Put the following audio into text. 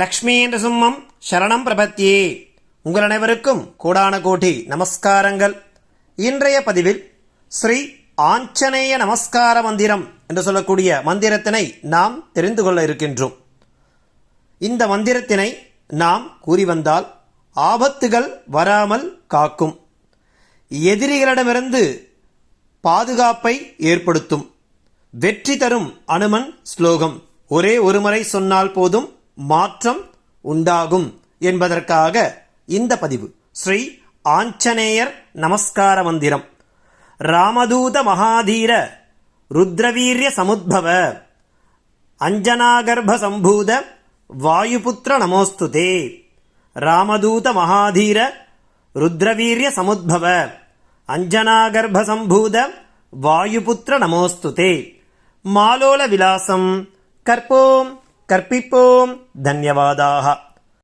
லக்ஷ்மி என்ற சும்மம் சரணம் பிரபத்தியே உங்கள் அனைவருக்கும் கூடான கோடி நமஸ்காரங்கள். இன்றைய பதிவில் ஸ்ரீ ஆஞ்சநேய நமஸ்கார மந்திரம் என்று சொல்லக்கூடிய மந்திரத்தினை நாம் தெரிந்து கொள்ள இருக்கின்றோம். இந்த மந்திரத்தினை நாம் கூறி வந்தால் ஆபத்துகள் வராமல் காக்கும். எதிரிகளிடமிருந்து பாதுகாப்பை ஏற்படுத்தும். வெற்றி தரும் அனுமன் ஸ்லோகம். ஒரே ஒரு முறை சொன்னால் போதும் மாற்றம் உண்டாகும் என்பதற்காக இந்த பதிவு. ஸ்ரீ ஆஞ்சநேயர் நமஸ்கார மந்திரம். ராமதூத மகாதீர ருத்ரவீரிய சமுத்பவ. அஞ்சனாகர்ப சம்பூத வாயுபுத்திர நமோஸ்துதே. ராமதூத மகாதீர ருத்ரவீரிய சமுத்பவ. அஞ்சனாகர்ப சம்பூத வாயுபுத்திர நமோஸ்துதே. மாலோல விலாசம் கற்போம். कर्पिपोम धन्यवादाः।